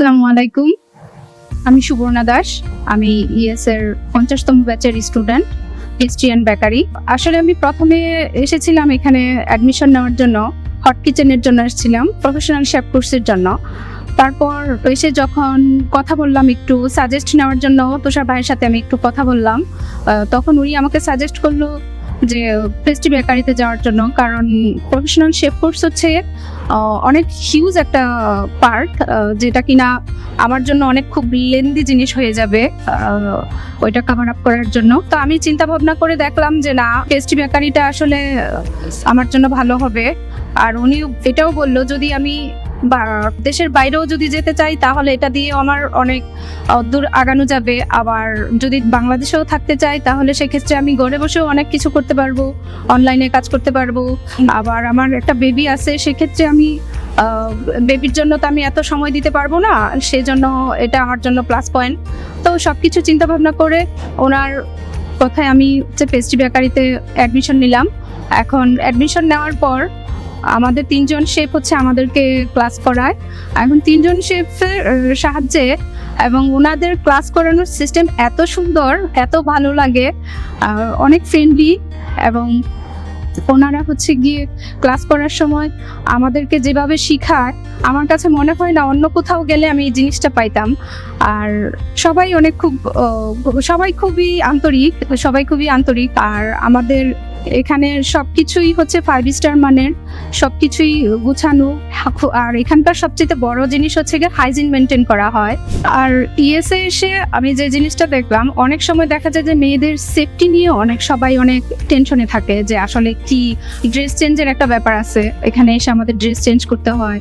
আসসালামু আলাইকুম। আমি সুবর্ণা দাস। আমি ইএস এর পঞ্চাশতম ব্যাচের স্টুডেন্ট ক্রিস্টিয়ান বেকারি আসলে আমি প্রথমে এসেছিলাম এখানে অ্যাডমিশন নেওয়ার জন্য হট কিচেনের জন্য এসেছিলাম প্রফেশনাল শেফ কোর্সের জন্য। তারপর এসে যখন কথা বললাম, একটু সাজেস্ট নেওয়ার জন্য, তুষার ভাইয়ের সাথে আমি একটু কথা বললাম তখন উনি আমাকে সাজেস্ট করল যে পেস্ট্রি বেকারিতে যাওয়ার জন্য, কারণ প্রফেশনাল শেফ কোর্স হচ্ছে অনেক হিউজ একটা পার্ট যেটা কিনা আমার জন্য অনেক খুব লেন্দি জিনিস হয়ে যাবে ওইটা কভার আপ করার জন্য। তো আমি চিন্তা ভাবনা করে দেখলাম যে না পেস্ট্রি বেকারিটা আসলে আমার জন্য ভালো হবে। আর উনি এটাও বলল, যদি আমি দেশের বাইরেও যদি যেতে চাই, তাহলে এটা দিয়ে আমার অনেক দূর আগানো যাবে। আবার যদি বাংলাদেশেও থাকতে চাই, তাহলে সেক্ষেত্রে আমি ঘরে বসেও অনেক কিছু করতে পারব অনলাইনে কাজ করতে পারব। আবার আমার একটা বেবি আছে, সেক্ষেত্রে আমি বেবির জন্য তো আমি এত সময় দিতে পারব না, সেজন্য এটা আমার জন্য প্লাস পয়েন্ট তো সব কিছু চিন্তা ভাবনা করে ওনার কথায় আমি হচ্ছে পেস্ট্রি বেকারিতে অ্যাডমিশন নিলাম। এখন অ্যাডমিশন নেওয়ার পর আমাদের তিনজন শেফ হচ্ছে আমাদেরকে ক্লাস করায়। এখন তিনজন শেফের সাহায্যে এবং ওনাদের ক্লাস করানোর সিস্টেম এত সুন্দর, এত ভালো লাগে অনেক ফ্রেন্ডলি এবং ওনারা হচ্ছে গিয়ে ক্লাস করার সময় আমাদেরকে যেভাবে শিখায়, আমার কাছে মনে হয় না অন্য কোথাও গেলে আমি এই জিনিসটা পাইতাম। আর সবাই অনেক খুব সবাই খুবই আন্তরিক, সবাই খুবই আন্তরিক। আর আমাদের এখানে সবকিছুই হচ্ছে ফাইভ স্টার মানের, সবকিছুই গুছানো। আর এখানকার সবচেয়ে বড় জিনিস হচ্ছে গিয়ে হাইজিন মেনটেন করা হয়। আর ইএসএ এসে আমি যে জিনিসটা দেখলাম, অনেক সময় দেখা যায় যে মেয়েদের সেফটি নিয়ে অনেক সবাই অনেক টেনশনে থাকে যে আসলে কি ড্রেস চেঞ্জের একটা ব্যাপার আছে। এখানে এসে আমাদের ড্রেস চেঞ্জ করতে হয়।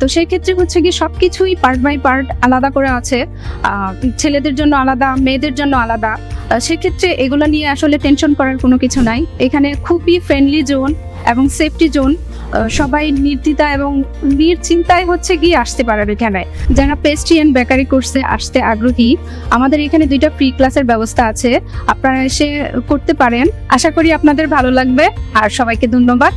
তো সেই ক্ষেত্রে হচ্ছে কি সব কিছুই পার্ট বাই পার্ট আলাদা করে আছে। ছেলেদের জন্য আলাদা, মেয়েদের জন্য আলাদা। সেক্ষেত্রে এগুলো নিয়ে আসলে টেনশন করার কোনো কিছু নাই। এখানে খুবই ফ্রেন্ডলি জোন এবং সেফটি জোন সবাই নির্দ্বিধা এবং নির্চিন্তায় হচ্ছে গিয়ে আসতে পারার এখানে যারা পেস্ট্রি অ্যান্ড বেকারি কোর্সে আসতে আগ্রহী, আমাদের এখানে দুইটা প্রি ক্লাসের ব্যবস্থা আছে। আপনারা এসে করতে পারেন। আশা করি আপনাদের ভালো লাগবে। আর সবাইকে ধন্যবাদ।